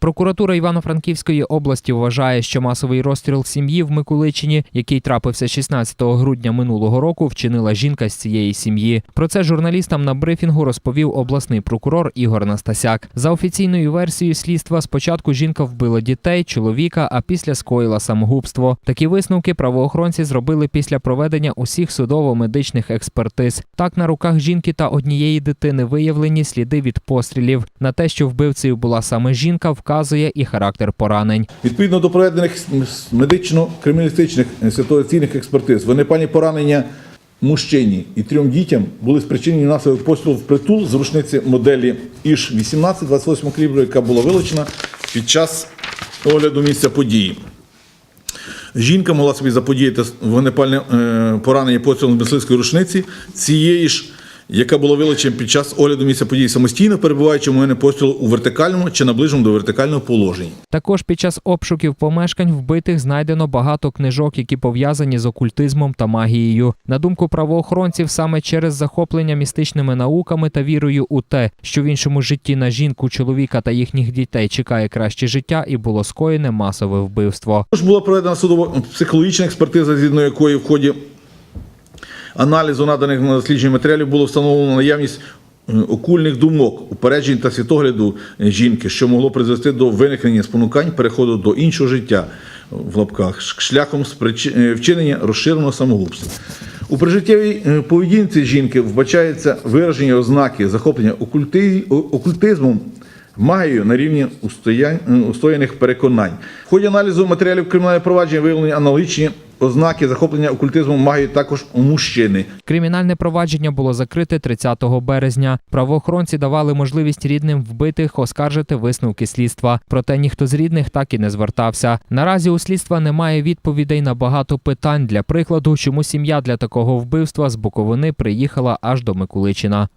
Прокуратура Івано-Франківської області вважає, що масовий розстріл сім'ї в Миколичині, який трапився 16 грудня минулого року, вчинила жінка з цієї сім'ї. Про це журналістам на брифінгу розповів обласний прокурор Ігор Настасяк. За офіційною версією слідства, спочатку жінка вбила дітей, чоловіка, а після скоїла самогубство. Такі висновки правоохоронці зробили після проведення усіх судово-медичних експертиз. Так на руках жінки та однієї дитини виявлені сліди від пострілів. На те, що вбивцею була саме жінка, вказує і характер поранень. Відповідно до проведених медично-криміналістичних ситуаційних експертиз, вогнепальні поранення мужчині і трьом дітям були спричинені внаслідок пострілу в притул з рушниці моделі іж 18 28 калібру, яка була вилучена під час огляду місця події. Жінка могла собі заподіяти вогнепальне е, поранення пострілом з мисливської рушниці цієї ж, яка була вилучена під час огляду місця події самостійно, перебуваючи в мене пострілу у вертикальному чи наближеному до вертикального положенні. Також під час обшуків помешкань вбитих знайдено багато книжок, які пов'язані з окультизмом та магією. На думку правоохоронців, саме через захоплення містичними науками та вірою у те, що в іншому житті на жінку, чоловіка та їхніх дітей чекає краще життя, і було скоєне масове вбивство. Також була проведена судово-психологічна експертиза, згідно якої в ході аналізу наданих на дослідження матеріалів було встановлено наявність е, окульних думок, упереджень та світогляду е, жінки, що могло призвести до виникнення спонукань переходу до іншого життя в лапках шляхом е, вчинення розширеного самогубства. У прижиттєвій е, поведінці жінки вбачається вираження ознаки захоплення окультизмом магією на рівні е, устояних переконань. В ході аналізу матеріалів кримінального провадження виявлені аналогічні ознаки захоплення окультизмом магією також у мужчини. Кримінальне провадження було закрите 30 березня. Правоохоронці давали можливість рідним вбитих оскаржити висновки слідства. Проте ніхто з рідних так і не звертався. Наразі у слідства немає відповідей на багато питань. Для прикладу, чому сім'я для такого вбивства з Буковини приїхала аж до Миколичина.